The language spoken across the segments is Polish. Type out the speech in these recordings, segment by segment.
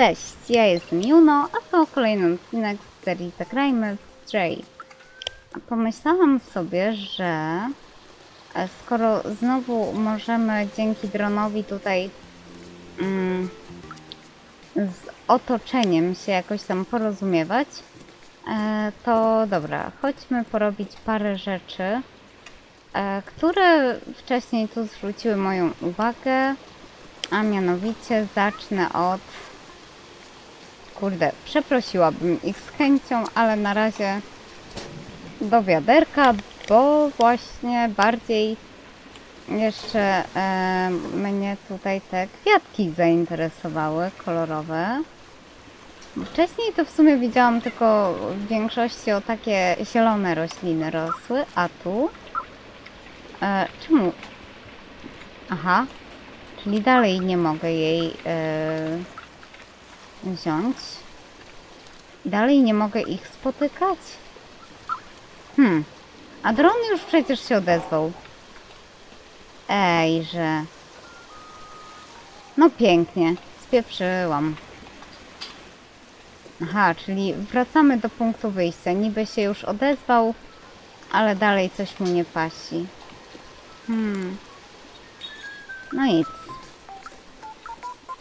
Cześć, ja jestem Juno, a to kolejny odcinek z serii Zagrajmy w Stray. Pomyślałam sobie, że e, skoro znowu możemy dzięki dronowi tutaj mm, z otoczeniem się jakoś tam porozumiewać, e, to dobra, chodźmy porobić parę rzeczy, e, które wcześniej tu zwróciły moją uwagę, a mianowicie zacznę od Kurde, przeprosiłabym ich z chęcią, ale na razie do wiaderka, bo właśnie bardziej jeszcze e, mnie tutaj te kwiatki zainteresowały, kolorowe. Wcześniej to w sumie widziałam tylko w większości o takie zielone rośliny rosły, a tu... E, czemu? Aha, czyli dalej nie mogę jej... E, wziąć. Dalej nie mogę ich spotykać. Hmm. A dron już przecież się odezwał. Ej, że. No pięknie. Spieprzyłam. Aha, czyli wracamy do punktu wyjścia. Niby się już odezwał, ale dalej coś mu nie pasi. Hmm. No nic.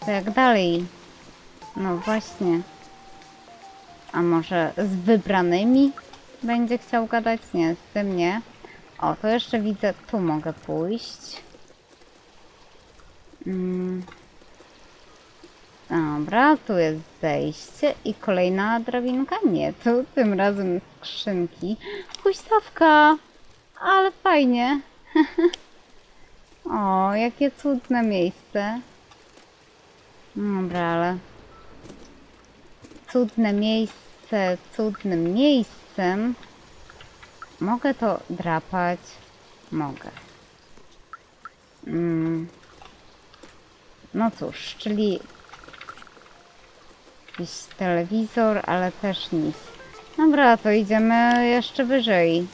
To jak dalej no właśnie. A może z wybranymi będzie chciał gadać? Nie, z tym nie. O, to jeszcze widzę, tu mogę pójść. Mm. Dobra, tu jest zejście i kolejna drabinka? Nie, tu tym razem skrzynki. Huśtawka! Ale fajnie. o, jakie cudne miejsce. Dobra, ale cudne miejsce cudnym miejscem. Mogę to drapać? Mogę. Mm. No cóż, czyli jakiś telewizor, ale też nic. Dobra, to idziemy jeszcze wyżej.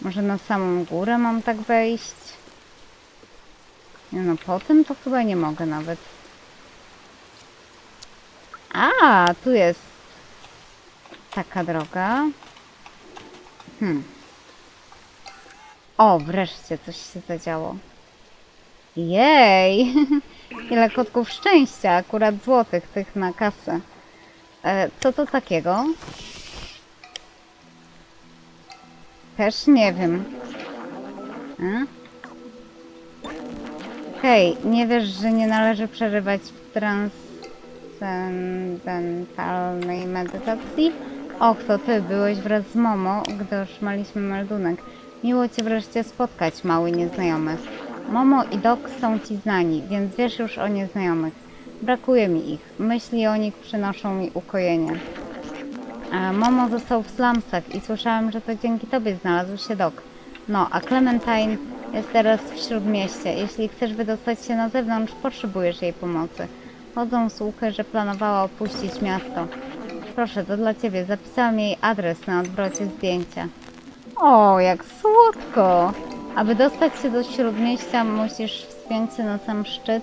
Może na samą górę mam tak wejść? Nie no, po tym to chyba nie mogę nawet. A, tu jest taka droga. Hmm. O, wreszcie coś się zadziało. Jej! Ile kotków szczęścia, akurat złotych tych na kasę. E, co to takiego? Też nie wiem. A? Hej, nie wiesz, że nie należy przerywać trans transcendentalnej medytacji. Och, to ty byłeś wraz z Momo, gdy otrzymaliśmy meldunek. Miło cię wreszcie spotkać, mały nieznajomy. Momo i Doc są ci znani, więc wiesz już o nieznajomych. Brakuje mi ich. Myśli o nich przynoszą mi ukojenie. E, Momo został w slumsach i słyszałem, że to dzięki tobie znalazł się Doc. No, a Clementine jest teraz w śródmieście. Jeśli chcesz wydostać się na zewnątrz, potrzebujesz jej pomocy. Chodzą słuchy, że planowała opuścić miasto. Proszę, to dla ciebie. Zapisałam jej adres na odwrocie zdjęcia. O, jak słodko! Aby dostać się do śródmieścia, musisz wspiąć się na sam szczyt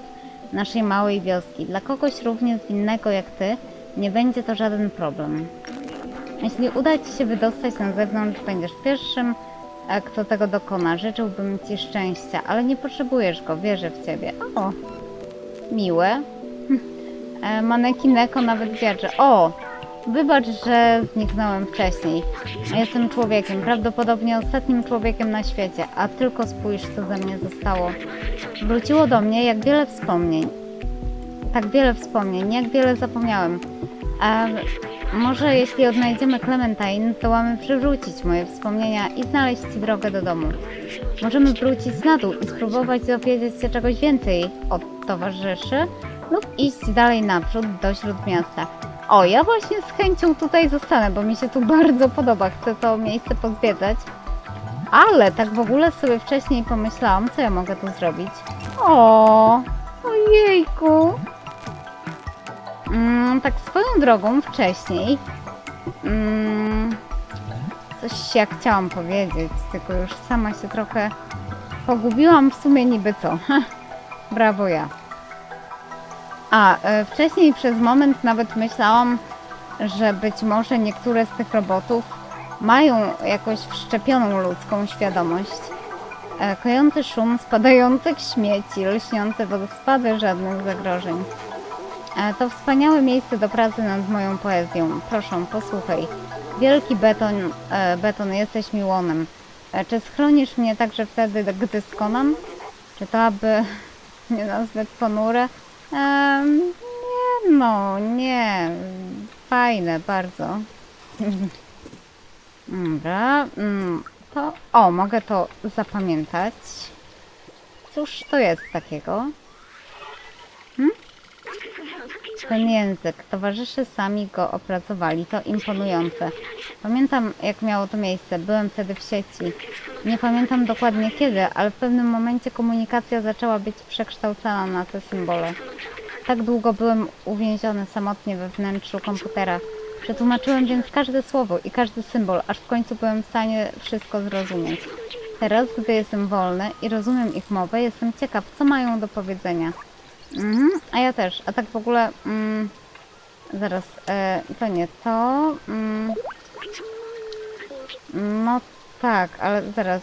naszej małej wioski. Dla kogoś równie zwinnego jak ty, nie będzie to żaden problem. Jeśli uda ci się wydostać na zewnątrz, będziesz pierwszym, e, kto tego dokona. Życzyłbym ci szczęścia, ale nie potrzebujesz go, wierzę w ciebie. O, miłe. E, Manekineko nawet wierzy. O! Wybacz, że zniknąłem wcześniej. Jestem człowiekiem, prawdopodobnie ostatnim człowiekiem na świecie, a tylko spójrz, co ze mnie zostało. Wróciło do mnie jak wiele wspomnień. Tak wiele wspomnień, jak wiele zapomniałem. A może jeśli odnajdziemy Clementine, to mamy przywrócić moje wspomnienia i znaleźć drogę do domu. Możemy wrócić na dół i spróbować dowiedzieć się czegoś więcej od towarzyszy lub iść dalej naprzód do śródmiasta. O, ja właśnie z chęcią tutaj zostanę, bo mi się tu bardzo podoba. Chcę to miejsce pozwiedzać. Ale tak w ogóle sobie wcześniej pomyślałam, co ja mogę tu zrobić. O, ojejku. Mm, tak swoją drogą wcześniej. Mm, coś ja chciałam powiedzieć, tylko już sama się trochę pogubiłam w sumie niby co. Brawo ja. A, e, wcześniej przez moment nawet myślałam, że być może niektóre z tych robotów mają jakoś wszczepioną ludzką świadomość. E, Kojący szum spadających śmieci, lśniące wodospady, żadnych zagrożeń. E, To wspaniałe miejsce do pracy nad moją poezją. Proszę, posłuchaj. Wielki beton, beton, jesteś mi łonem. E, Czy schronisz mnie także wtedy, gdy skonam? Czy to aby nie nazwać ponure? Em, nie, no, nie. Fajne, bardzo. Dobra, mm, to... O, mogę to zapamiętać. Cóż to jest takiego? Ten język. Towarzysze sami go opracowali. To imponujące. Pamiętam, jak miało to miejsce. Byłem wtedy w sieci. Nie pamiętam dokładnie kiedy, ale w pewnym momencie komunikacja zaczęła być przekształcana na te symbole. Tak długo byłem uwięziony samotnie we wnętrzu komputera. Przetłumaczyłem więc każde słowo i każdy symbol, aż w końcu byłem w stanie wszystko zrozumieć. Teraz, gdy jestem wolny i rozumiem ich mowę, jestem ciekaw, co mają do powiedzenia. Mhm, a ja też. A tak w ogóle. Mm, zaraz, e, to nie to. Mm, no tak, ale zaraz.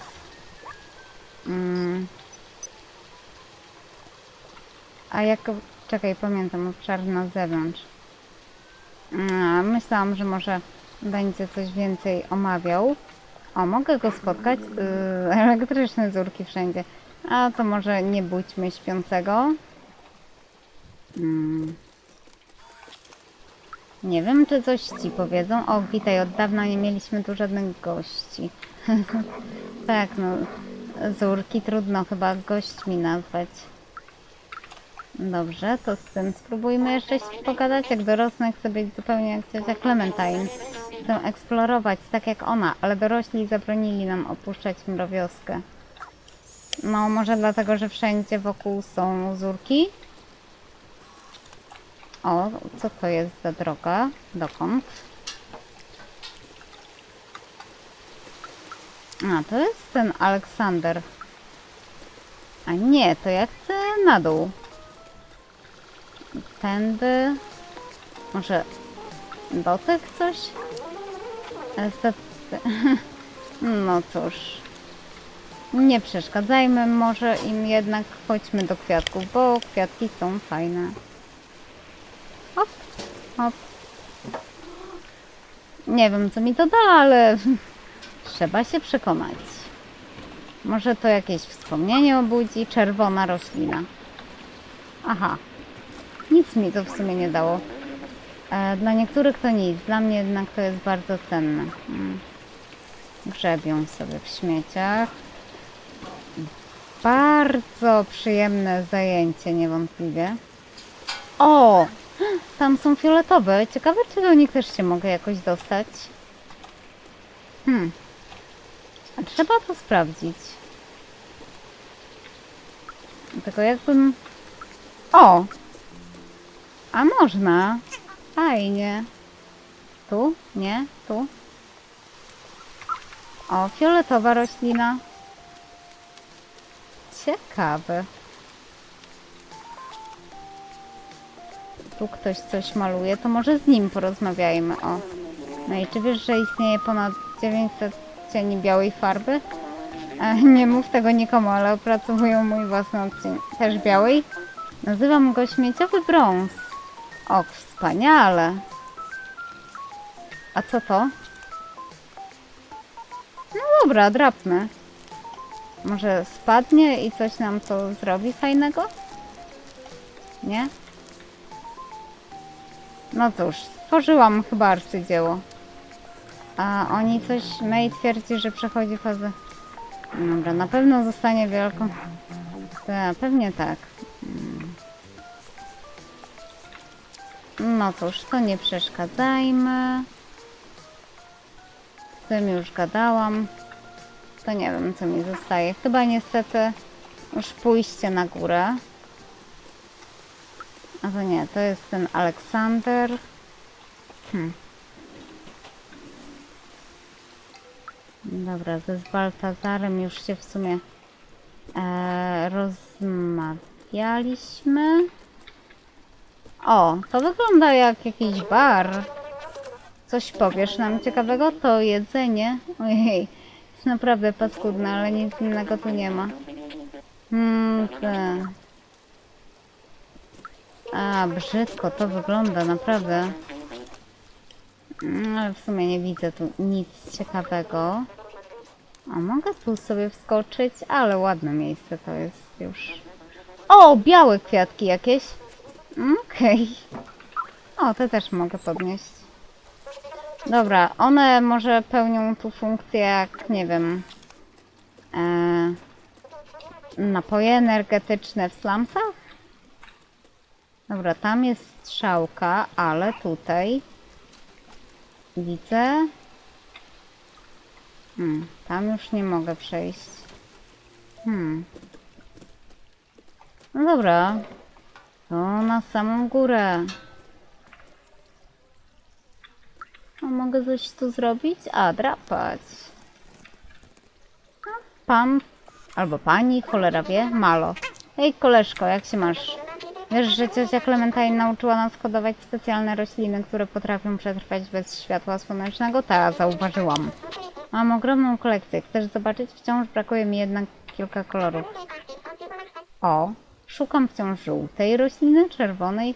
Mm, a jak. Czekaj, pamiętam obszar na zewnątrz. Mm, myślałam, że może będzie coś więcej omawiał. O, mogę go spotkać? Yy, elektryczne zurki wszędzie. A to może nie budźmy śpiącego. Mm. Nie wiem, czy coś ci powiedzą. O, witaj, od dawna nie mieliśmy tu żadnych gości. tak, no, zurki trudno chyba gośćmi nazwać. Dobrze, to z tym spróbujmy jeszcze się pogadać. Jak dorosnę, chcę być zupełnie jak ciocia Clementine. Chcę eksplorować, tak jak ona, ale dorośli zabronili nam opuszczać mrowioskę. No, może dlatego, że wszędzie wokół są zurki? O, co to jest za droga? Dokąd? A, to jest ten Aleksander. A nie, to ja chcę na dół. Tędy. Może do tych coś? No cóż. Nie przeszkadzajmy, może im jednak chodźmy do kwiatków, bo kwiatki są fajne. Hop, hop. Nie wiem, co mi to da, ale trzeba się przekonać. Może to jakieś wspomnienie obudzi? Czerwona roślina. Aha. Nic mi to w sumie nie dało. E, dla niektórych to nic, dla mnie jednak to jest bardzo cenne. Mm. Grzebią sobie w śmieciach. Bardzo przyjemne zajęcie, niewątpliwie. O! Tam są fioletowe. Ciekawe, czy do nich też się mogę jakoś dostać. Hmm. A Trzeba to sprawdzić. Tylko jakbym... O! A można. Fajnie. Tu? Nie? Tu? O, fioletowa roślina. Ciekawe. Ktoś coś maluje, to może z nim porozmawiajmy. O. No i czy wiesz, że istnieje ponad 900 cieni białej farby? E, nie mów tego nikomu, ale opracowują mój własny odcień. Też białej? Nazywam go śmieciowy brąz. O, wspaniale. A co to? No dobra, drapmy. Może spadnie i coś nam to zrobi fajnego? Nie? No cóż, stworzyłam chyba arcydzieło. A oni coś, May twierdzi, że przechodzi fazę. Dobra, na pewno zostanie wielką. Tak, pewnie tak. No cóż, to nie przeszkadzajmy. Z tym już gadałam. To nie wiem, co mi zostaje. Chyba niestety już pójście na górę. A to nie, to jest ten Aleksander. Hmm. Dobra, ze Baltazarem już się w sumie e, rozmawialiśmy. O, to wygląda jak jakiś bar. Coś powiesz nam ciekawego? To jedzenie. Ojej, jest naprawdę paskudne, ale nic innego tu nie ma. Hmm. A, brzydko to wygląda, naprawdę. Mm, Ale w sumie nie widzę tu nic ciekawego. A mogę tu sobie wskoczyć, ale ładne miejsce to jest już. O, białe kwiatki jakieś. Mm, Okej. O, te też mogę podnieść. Dobra, one może pełnią tu funkcję jak, nie wiem, e, napoje energetyczne w slumsach? Dobra, tam jest strzałka, ale tutaj widzę... Hmm, tam już nie mogę przejść. Hmm. No dobra. To na samą górę. A mogę coś tu zrobić? A, drapać. A, pan albo pani, cholera wie, malo. Hej, koleżko, jak się masz? Wiesz, że ciocia Clementine nauczyła nas kodować specjalne rośliny, które potrafią przetrwać bez światła słonecznego? Ta, zauważyłam. Mam ogromną kolekcję. Chcesz zobaczyć? Wciąż brakuje mi jednak kilka kolorów. O, szukam wciąż żółtej rośliny, czerwonej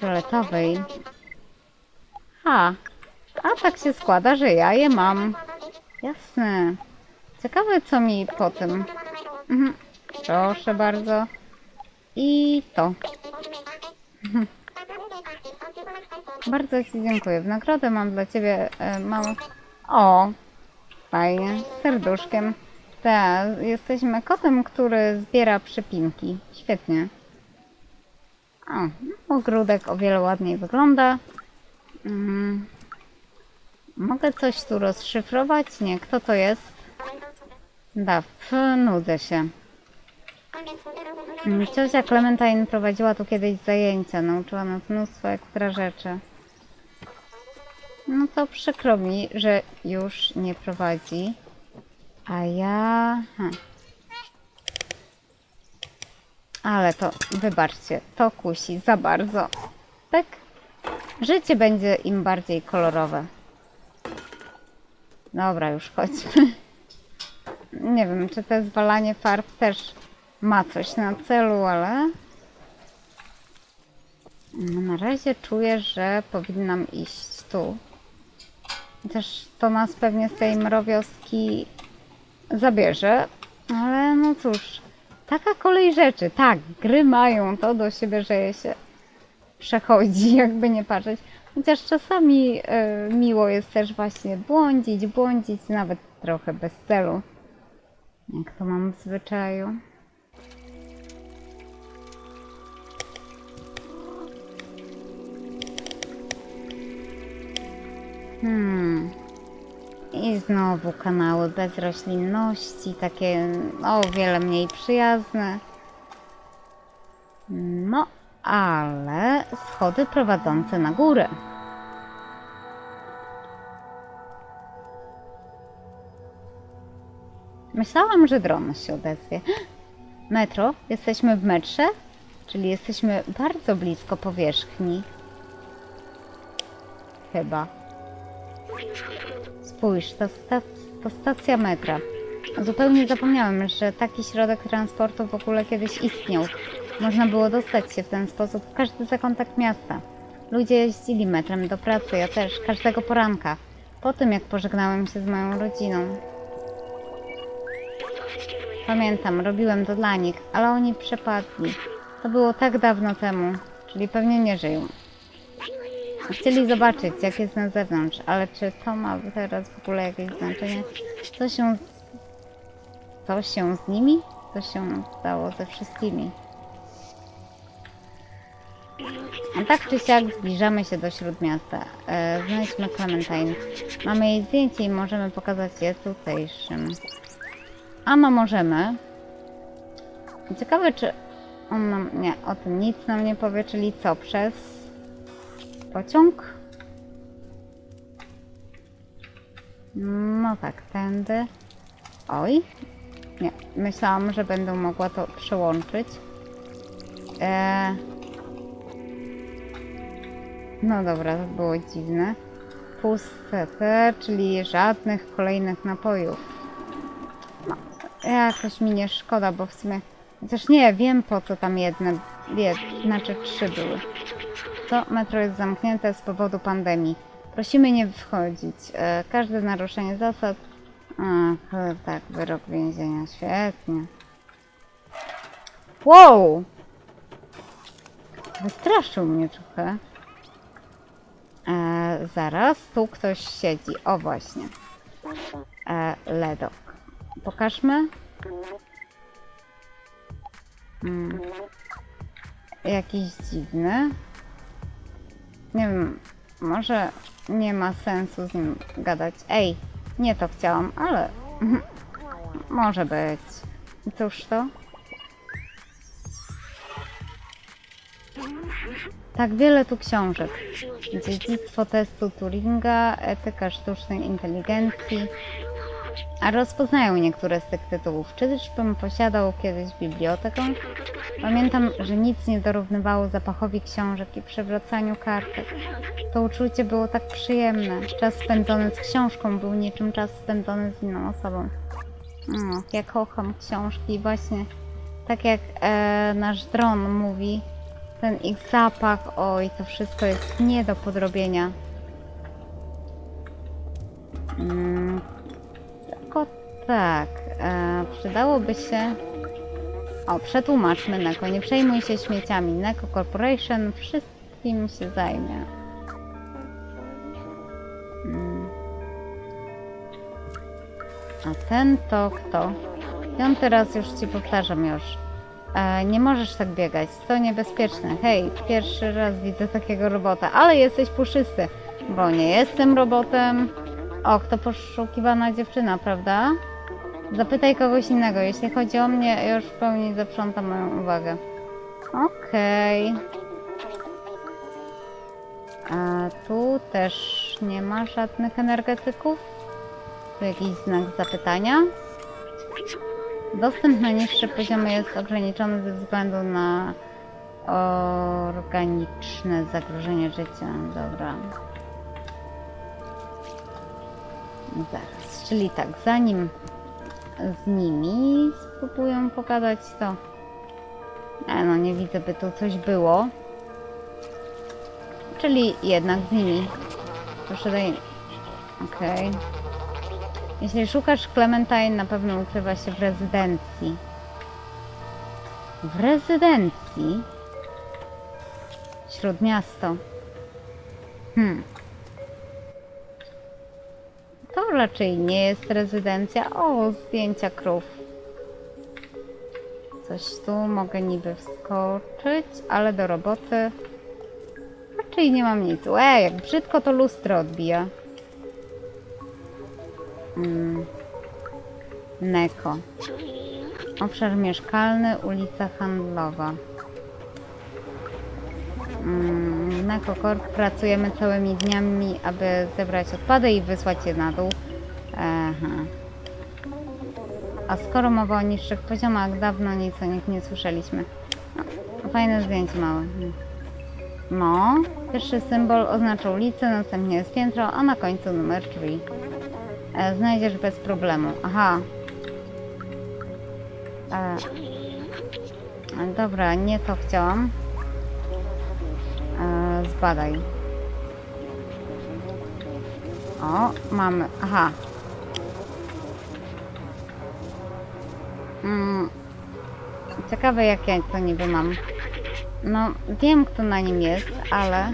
fioletowej. Ha, a tak się składa, że ja je mam. Jasne. Ciekawe, co mi po tym. Mhm. Proszę bardzo. I to. Bardzo Ci dziękuję. W nagrodę mam dla Ciebie e. O, fajnie, z serduszkiem. Tak, jesteśmy kotem, który zbiera przypinki. Świetnie. O, ogródek o wiele ładniej wygląda. Mm. Mogę coś tu rozszyfrować? Nie, kto to jest? Da, nudzę się. Mm, Ciocia Clementine prowadziła tu kiedyś zajęcia, nauczyła nas mnóstwo ekstra rzeczy. No to przykro mi, że już nie prowadzi. A ja... Hm. Ale to, wybaczcie, to kusi za bardzo. Tak? Życie będzie im bardziej kolorowe. Dobra, już chodźmy. Nie wiem, czy to zwalanie farb też ma coś na celu, ale... No, na razie czuję, że powinnam iść tu. Też to nas pewnie z tej mrowioski zabierze, ale no cóż, taka kolej rzeczy. Tak, gry mają to do siebie, że je się przechodzi, jakby nie patrzeć. Chociaż czasami e, miło jest też właśnie błądzić, błądzić, nawet trochę bez celu. Jak to mam w zwyczaju. Hmm. I znowu kanały bez roślinności, takie o wiele mniej przyjazne. No, ale schody prowadzące na górę. Myślałam, że dron się odezwie. Metro? Jesteśmy w metrze? Czyli jesteśmy bardzo blisko powierzchni. Chyba. Spójrz, to, sta to stacja metra. Zupełnie zapomniałem, że taki środek transportu w ogóle kiedyś istniał. Można było dostać się w ten sposób w każdy zakątek miasta. Ludzie jeździli metrem do pracy, ja też, każdego poranka. Po tym, jak pożegnałem się z moją rodziną. Pamiętam, robiłem to dla nich, ale oni przepadli. To było tak dawno temu, czyli pewnie nie żyją. Chcieli zobaczyć, jak jest na zewnątrz, ale czy to ma teraz w ogóle jakieś znaczenie? Co się. Co się z nimi? Co się stało ze wszystkimi? A tak czy siak zbliżamy się do śródmiasta. E, znajdźmy Clementine. Mamy jej zdjęcie i możemy pokazać je tutejszym. A no możemy. Ciekawe czy on nam... Nie, o tym nic nam nie powie, czyli co? Przez pociąg? No tak, tędy. Oj. Nie, myślałam, że będę mogła to przełączyć. Eee... No dobra, to było dziwne. Puste te, czyli żadnych kolejnych napojów. No, jakoś mi nie szkoda, bo w sumie... Chociaż nie, wiem po co tam jedne, je, znaczy trzy były. Metro jest zamknięte z powodu pandemii. Prosimy nie wchodzić. E, każde naruszenie zasad... Ach, e, tak, wyrok więzienia. Świetnie. Wow! Wystraszył mnie trochę. E, zaraz, tu ktoś siedzi. O właśnie. E, Ledok. Pokażmy. Mm. Jakiś dziwny. Nie wiem, może nie ma sensu z nim gadać. Ej, nie to chciałam, ale może być. Cóż to? Tak wiele tu książek. Dziedzictwo testu Turinga, etyka sztucznej inteligencji. A rozpoznają niektóre z tych tytułów. Czyżbym posiadał kiedyś bibliotekę? Pamiętam, że nic nie dorównywało zapachowi książek i przewracaniu kartek. To uczucie było tak przyjemne. Czas spędzony z książką był niczym czas spędzony z inną osobą. Mm, ja kocham książki właśnie. Tak jak e, nasz dron mówi, ten ich zapach, oj, to wszystko jest nie do podrobienia. Mm, tylko tak, e, przydałoby się... O, przetłumaczmy Neko, nie przejmuj się śmieciami. Neko Corporation wszystkim się zajmie. Mm. A ten to kto? Piąty raz już ci powtarzam już. E, nie możesz tak biegać, to niebezpieczne. Hej, pierwszy raz widzę takiego robota, ale jesteś puszysty, bo nie jestem robotem. Och, to poszukiwana dziewczyna, prawda? Zapytaj kogoś innego. Jeśli chodzi o mnie, już w pełni zaprząta moją uwagę. Okej. A tu też nie ma żadnych energetyków? Tu jakiś znak zapytania? Dostęp na niższe poziomy jest ograniczony ze względu na organiczne zagrożenie życia. Dobra. Zaraz, czyli tak, zanim z nimi spróbują pogadać, to... E, no nie widzę, by tu coś było. Czyli jednak z nimi. Proszę daj... Okej. Jeśli szukasz Clementine, na pewno ukrywa się w rezydencji. W rezydencji? Śródmiasto. Hmm. Raczej nie jest rezydencja. O, zdjęcia krów. Coś tu mogę niby wskoczyć, ale do roboty raczej nie mam nic. Łe, jak brzydko to lustro odbija. Mm. Neko. Obszar mieszkalny, ulica handlowa. Mm, Neko Corp pracujemy całymi dniami, aby zebrać odpady i wysłać je na dół. Aha. A skoro mowa o niższych poziomach, dawno nic o nich nie słyszeliśmy. No, fajne zdjęcie małe. No, pierwszy symbol oznacza ulicę, następnie jest piętro, a na końcu numer drzwi. E, znajdziesz bez problemu. Aha. E, dobra, nie to chciałam. E, zbadaj. O, mamy. Aha. Mm, ciekawe jak ja to niby mam. No, wiem kto na nim jest, ale...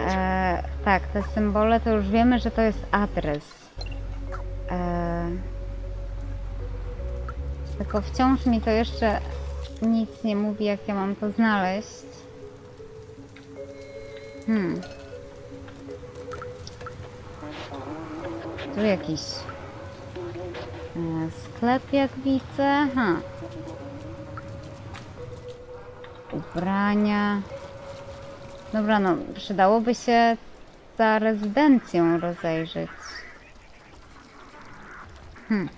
E, tak, te symbole to już wiemy, że to jest adres. E, tylko wciąż mi to jeszcze nic nie mówi, jak ja mam to znaleźć. Hmm. Tu jakiś sklep, jak widzę. Ha. Ubrania. Dobra, no przydałoby się za rezydencją rozejrzeć. Hmm.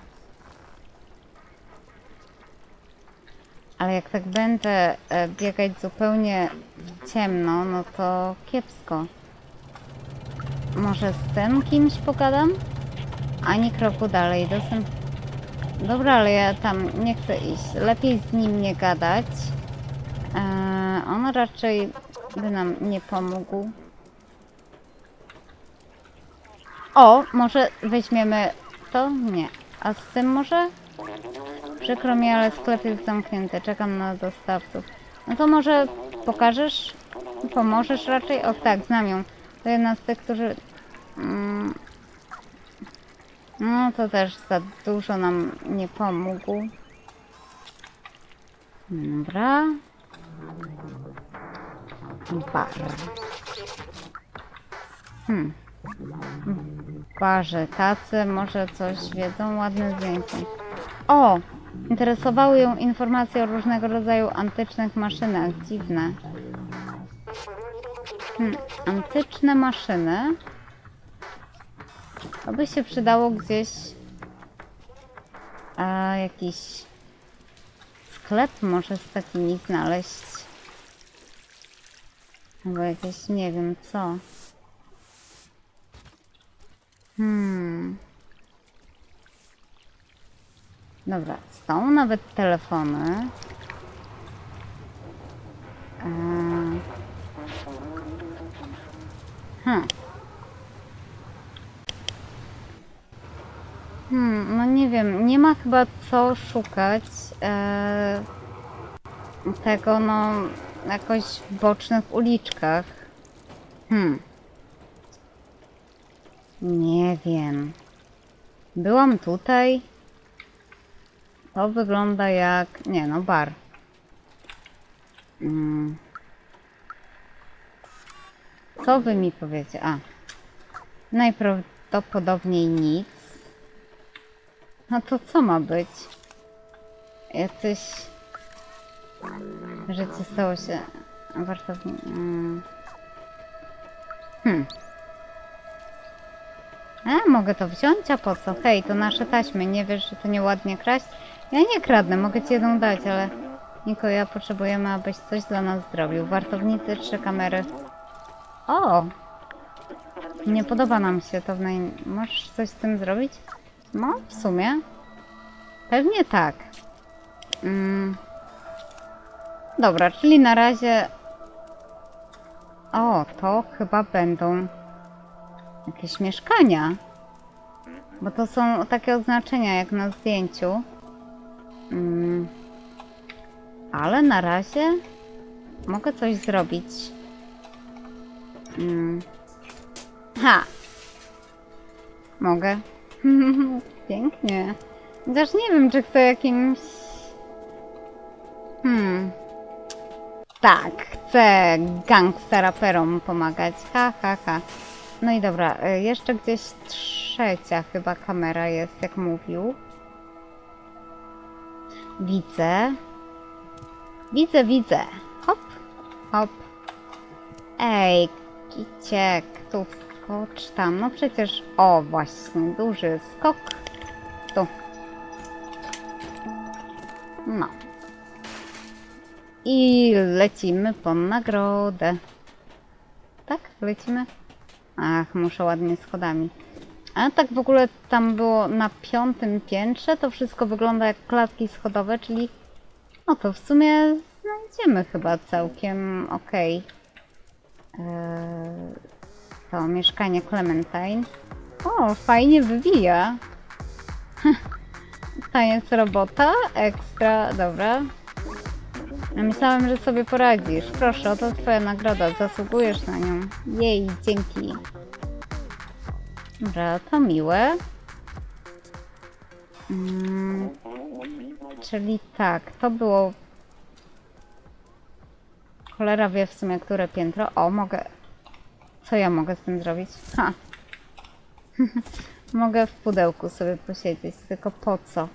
Ale jak tak będę e, biegać zupełnie ciemno, no to kiepsko. Może z tym kimś pogadam? Ani kroku dalej. Dostęp... Dobra, ale ja tam nie chcę iść. Lepiej z nim nie gadać. Eee, on raczej by nam nie pomógł. O, może weźmiemy to? Nie. A z tym może? Przykro mi, ale sklep jest zamknięty. Czekam na dostawców. No to może pokażesz? Pomożesz raczej? O tak, znam ją. To jedna z tych, którzy... Mm, no to też za dużo nam nie pomógł. Dobra. Bar. Hmm. Barze tacy może coś wiedzą, ładne zdjęcie. O! Interesowały ją informacje o różnego rodzaju antycznych maszynach. Dziwne. Hmm. Antyczne maszyny. To by się przydało gdzieś a, jakiś sklep może z takimi znaleźć. Albo jakieś, nie wiem co. Hmm. Dobra, są nawet telefony. Hmm. Hmm, no nie wiem, nie ma chyba co szukać e, tego, no, jakoś w bocznych uliczkach. Hmm. Nie wiem. Byłam tutaj. To wygląda jak. Nie no, bar. Mm. Co wy mi powiecie? A. Najprawdopodobniej nic. No to co ma być? Jacyś... Co stało się... Wartowni... Mm. Hmm. A, mogę to wziąć, a po co? Hej, to nasze taśmy, nie wiesz, że to nieładnie kraść? Ja nie kradnę, mogę ci jedną dać, ale... Niko, ja potrzebujemy, abyś coś dla nas zrobił. Wartownicy, trzy kamery. O! Nie podoba nam się to w naj... Możesz coś z tym zrobić? No, w sumie. Pewnie tak. Mm. Dobra, czyli na razie... O, to chyba będą jakieś mieszkania. Bo to są takie oznaczenia jak na zdjęciu. Mm. Ale na razie mogę coś zrobić. Mm. Ha! Mogę. Pięknie. Chociaż nie wiem, czy chcę jakimś... Hmm. Tak, chcę gangsteraperom pomagać. Ha, ha, ha. No i dobra, y, jeszcze gdzieś trzecia chyba kamera jest, jak mówił. Widzę. Widzę, widzę. Hop, hop. Ej, kiciek, tu wskocz tam. No przecież, o właśnie, duży skok. Tu. No. I lecimy po nagrodę. Tak? Lecimy? Ach, muszę ładnie schodami. A tak w ogóle tam było na piątym piętrze, to wszystko wygląda jak klatki schodowe, czyli no to w sumie znajdziemy chyba całkiem okej. Eee, to mieszkanie Clementine. O, fajnie wywija. Taniec robota, ekstra, dobra. Ja myślałem, że sobie poradzisz. Proszę, oto twoja nagroda, zasługujesz na nią. Jej, dzięki. Dobra, to miłe. Mm, czyli tak, to było... Cholera wie w sumie, które piętro. O, mogę... Co ja mogę z tym zrobić? Ha! mogę w pudełku sobie posiedzieć, tylko po co?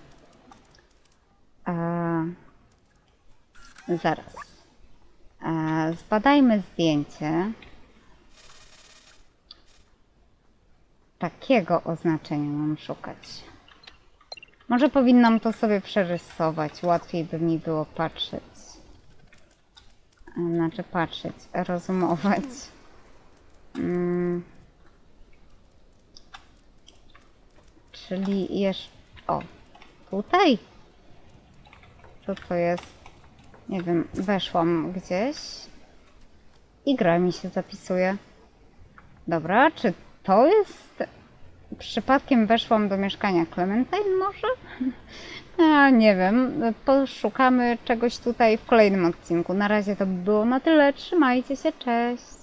Eee... Zaraz. E, zbadajmy zdjęcie. Takiego oznaczenia mam szukać. Może powinnam to sobie przerysować, łatwiej by mi było patrzeć. E, Znaczy patrzeć, rozumować. Mm. Czyli jeszcze... O, tutaj? Co to jest? Nie wiem, weszłam gdzieś i gra mi się zapisuje. Dobra, czy to jest... Przypadkiem weszłam do mieszkania Clementine może? A, nie wiem. Poszukamy czegoś tutaj w kolejnym odcinku. Na razie to by było na tyle. Trzymajcie się, cześć!